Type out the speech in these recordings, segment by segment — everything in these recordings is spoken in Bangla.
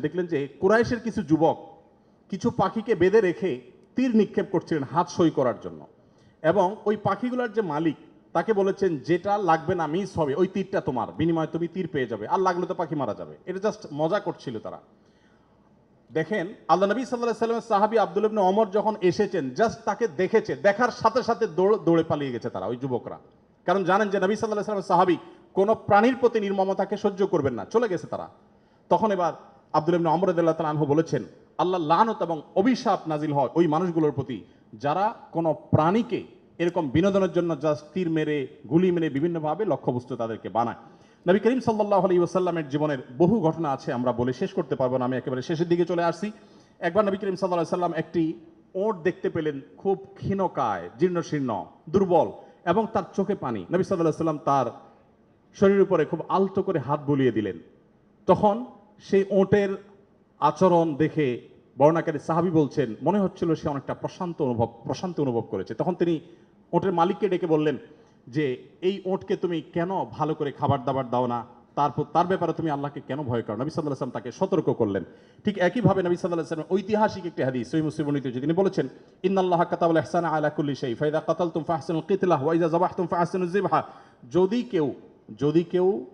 দেখলেন যে কুরাইশের কিছু যুবক কিছু পাখিকে বেঁধে রেখে তীর নিক্ষেপ করছিলেন হাত সই করার জন্য। এবং ওই পাখিগুলোর যে মালিক, তাকে বলেছেন, যেটা লাগবে না মিস হবে। ওই তীরটা তোমার। বিনিময়ে তুমি তীর পেয়ে যাবে। আর লাগলে তো পাখি মারা যাবে। এটা জাস্ট মজা করছিল তারা। দেখেন, আল্লাহ নবী সাল্লাহ সাল্লামের সাহাবি আব্দুল ইবনে অমর যখন এসেছেন জাস্ট তাকে দেখেছে। দেখার সাথে সাথে দৌড়, দৌড়ে পালিয়ে গেছে তারা, ওই যুবকরা। কারণ জানেন যে নবী সাল্লাহ সাল্লামের সাহাবি, কোনো প্রাণীর প্রতি নির্মমতাকে সহ্য করবেন না। চলে গেছে তারা। তখন এবার আব্দুল ইবনে অমর আদাল্লাহ আনহু বলেছেন আল্লাহ লানত এবং অভিশাপ নাজিল হয় ওই মানুষগুলোর প্রতি। যারা কোনো প্রাণীকে এরকম বিনোদনের জন্য জাস্ট তীর মেরে, গুলি মেরে বিভিন্নভাবে লক্ষ্যবস্তু তাদেরকে বানায়। নবী করিম সাল্লাহ আলী ওসাল্লামের জীবনের বহু ঘটনা আছে, আমরা বলে শেষ করতে পারব না, আমি একেবারে শেষের দিকে চলে আসছি। একবার নবী করিম সাল্লাহ সাল্লাম একটি ওট দেখতে পেলেন, খুব ক্ষীণকায় জীর্ণ শীর্ণ দুর্বল, এবং তার চোখে পানি। নবী সাল্লাহ সাল্লাম তার শরীরের উপরে খুব আলতো করে হাত বুলিয়ে দিলেন। তখন সেই ওটের আচরণ দেখে বর্ণাকারী সাহাবি বলছেন, মনে হচ্ছিল সে অনেকটা প্রশান্ত অনুভব প্রশান্ত অনুভব করেছে। তখন তিনি ওটের মালিককে ডেকে বললেন যে, এই ওটকে তুমি কেন ভালো করে খাবার দাবার দাও না? তারপর, তার ব্যাপারে তুমি আল্লাহকে কেন ভয় করো? নবী সাল্লাহ আসলাম তাকে সতর্ক করলেন। ঠিক একইভাবে নবী সাল্লাহ আসলাম ঐতিহাসিক একটি হাদিস সই মুসলিম যে তিনি বলেছেন, ইন্নাল্লাহ কাতাবুল ইহসান আলা কুল্লি ফাইদা কাতালতুম ফাহসানুল কিতলাহ ওয়া ইযা যাবাহতুম ফাহসানুজ যিবহা। যদি কেউ যদি কেউ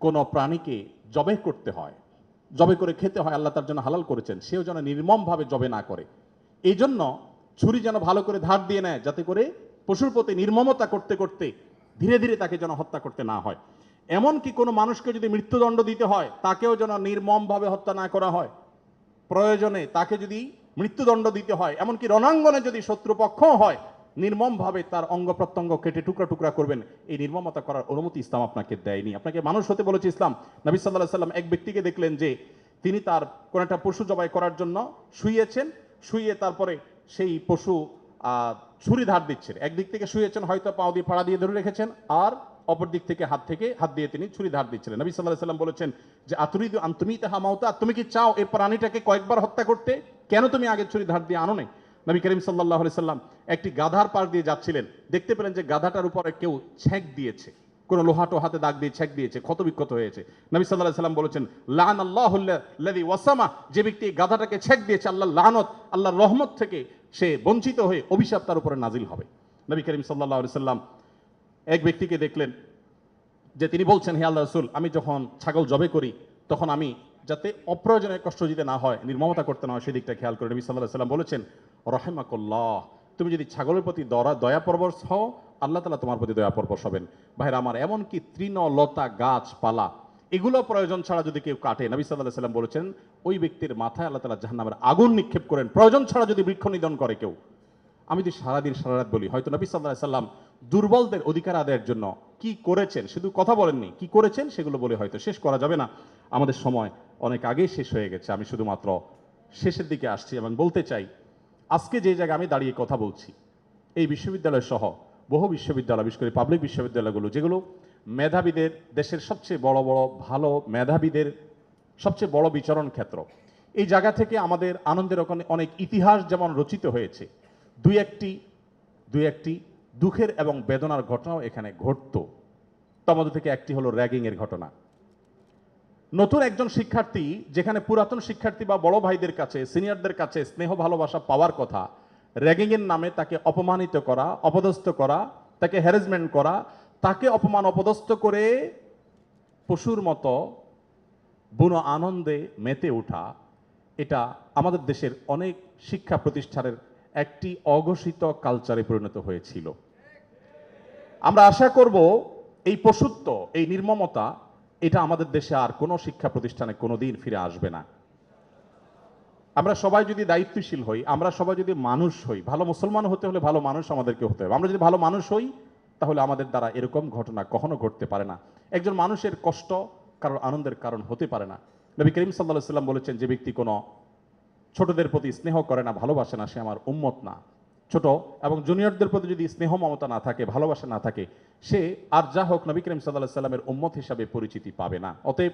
কোনো প্রাণীকে জবে করতে হয়, জবে করে খেতে হয়, আল্লাহ তার জন্য হালাল করেছেন, সেও যেন নির্মমভাবে জবে না করে। এই জন্য ছুরি যেন ভালো করে ধার দিয়ে নেয়, যাতে করে পশুর প্রতি নির্মমতা করতে করতে ধীরে ধীরে তাকে যেন হত্যা করতে না হয়। এমনকি কোনো মানুষকে যদি মৃত্যুদণ্ড দিতে হয়, তাকেও যেন নির্মমভাবে হত্যা না করা হয়। প্রয়োজনে তাকে যদি মৃত্যুদণ্ড দিতে হয়, এমনকি রণাঙ্গনে যদি শত্রুপক্ষ হয় নির্মমভাবে তার অঙ্গ প্রত্যঙ্গ কেটে টুকরা টুকরা করবেন, এই নির্মমতা করার অনুমতি ইসলাম আপনাকে দেয়নি। আপনাকে মানুষ হতে বলেছে ইসলাম। নবী সাল্লাহ সাল্লাম এক ব্যক্তিকে দেখলেন যে তিনি তার কোন একটা পশু জবাই করার জন্য শুয়েছেন, শুয়ে তারপরে সেই পশু ছুরি ধার দিচ্ছেন। একদিক থেকে শুয়েছেন, হয়তো পাও দিয়ে ফাড়া দিয়ে ধরে রেখেছেন, আর অপর দিক থেকে হাত থেকে, হাত দিয়ে তিনি ছুরি ধার দিচ্ছিলেন। নবী সাল্লাহ সাল্লাম বলেছেন যে আতুরি আন্তমি তাহা মাউতা? তুমি কি চাও এই প্রাণীটাকে কয়েকবার হত্যা করতে? কেন তুমি আগে ছুরি ধার দিয়ে আনো নাই নবী করিম সাল্লাহ সাল্লাম একটি গাধার পাশ দিয়ে যাচ্ছিলেন। দেখতে পেলেন যে গাধাটার উপরে কেউ ছেঁক দিয়েছে। কোনো লোহা টোহাতে দাগ দিয়ে ছেঁক দিয়েছে ক্ষত বিক্ষত হয়েছে। নবী সাল্লাহ সাল্লাম বলেছেন লান আল্লাহ ওয়াসামা যে ব্যক্তি গাধাটাকে ছেঁক দিয়েছে আল্লাহ লানত, আল্লাহর রহমত থেকে সে বঞ্চিত হয়ে অভিশাপ তার উপরে নাজিল হবে। নবী করিম সাল্লাহ সাল্লাম এক ব্যক্তিকে দেখলেন যে তিনি বলছেন, হে আল্লাহ রসুল, আমি যখন ছাগল জবে করি, তখন আমি যাতে অপ্রয়োজনে কষ্ট দিতে না হয়, নির্মমতা করতে না হয়, সেদিকটা খেয়াল করে নবী সাল্লাহ সাল্লাম বলেছেন রহেমাকল্লাহ, তুমি যদি ছাগলের প্রতি দয়া পরবশ হও, আল্লাহ তালা তোমার প্রতি দয়া পরবশ হবেন। ভাইরা আমার, এমনকি তৃণ লতা গাছপালা এগুলো প্রয়োজন ছাড়া যদি কেউ কাটে, নবী সাল্লাহ সাল্লাম বলেছেন, ওই ব্যক্তির মাথায় আল্লাহ তালা জাহান্নামের আগুন নিক্ষেপ করেন। প্রয়োজন ছাড়া যদি বৃক্ষ নিধন করে কেউ। আমি যদি সারাদিন সারা রাত বলি, হয়তো নবী সাল্লাহ সাল্লাম দুর্বলদের অধিকার আদায়ের জন্য কি করেছেন? শুধু কথা বলেননি, কি করেছেন সেগুলো বলে হয়তো শেষ করা যাবে না। আমাদের সময় অনেক আগেই শেষ হয়ে গেছে। আমি শুধুমাত্র শেষের দিকে আসছি এবং বলতে চাই আজকে যে জায়গায় আমি দাঁড়িয়ে কথা বলছি, এই বিশ্ববিদ্যালয় সহ বহু বিশ্ববিদ্যালয়, বিশেষ করে পাবলিক বিশ্ববিদ্যালয়গুলো, যেগুলো মেধাবীদের দেশের সবচেয়ে বড় বড়, ভালো মেধাবীদের সবচেয়ে বড় বিচরণ ক্ষেত্র। এই জায়গা থেকে আমাদের আনন্দের ওখানে অনেক ইতিহাস যেমন রচিত হয়েছে, দুই একটি দুই একটি দুঃখের এবং বেদনার ঘটনাও এখানে ঘটতো। তার মধ্যে থেকে একটি হলো র্যাগিংয়ের ঘটনা। নতুন একজন শিক্ষার্থী, যেখানে পুরাতন শিক্ষার্থী বা বড় ভাইদের কাছে, সিনিয়রদের কাছে স্নেহ, ভালোবাসা পাওয়ার কথা, র্যাগিংয়ের নামে তাকে অপমানিত করা, অপদস্থ করা, তাকে হ্যারাসমেন্ট করা, তাকে অপমান অপদস্থ করে পশুর মতো বুনো আনন্দে মেতে ওঠা, এটা আমাদের দেশের অনেক শিক্ষা প্রতিষ্ঠানের একটি অঘোষিত কালচারে পরিণত হয়েছিল। আমরা আশা করব এই পশুত্ব, এই নির্মমতা এটা আমাদের দেশে আর কোনো শিক্ষা প্রতিষ্ঠানে কোনোদিন ফিরে আসবে না। আমরা সবাই যদি দায়িত্বশীল হই, আমরা সবাই যদি মানুষ হই, ভালো মুসলমান হতে হলে ভালো মানুষ আমাদেরকে হতে হবে। আমরা যদি ভালো মানুষ হই, তাহলে আমাদের দ্বারা এরকম ঘটনা কখনো ঘটতে পারে না। একজন মানুষের কষ্ট কারোর আনন্দের কারণ হতে পারে না। নবী করিম সাল্লাহ সাল্লাম বলেছেন, যে ব্যক্তি কোনো ছোটদের প্রতি স্নেহ করে না, ভালোবাসে না, সে আমার উম্মত না। ছোট এবং জুনিয়রদের প্রতি যদি স্নেহ মমতা না থাকে, ভালোবাসা না থাকে, সে আর যা হোক নবী করিম সাল্লাহ সাল্লামের উম্মত হিসাবে পরিচিতি পাবে না। অতএব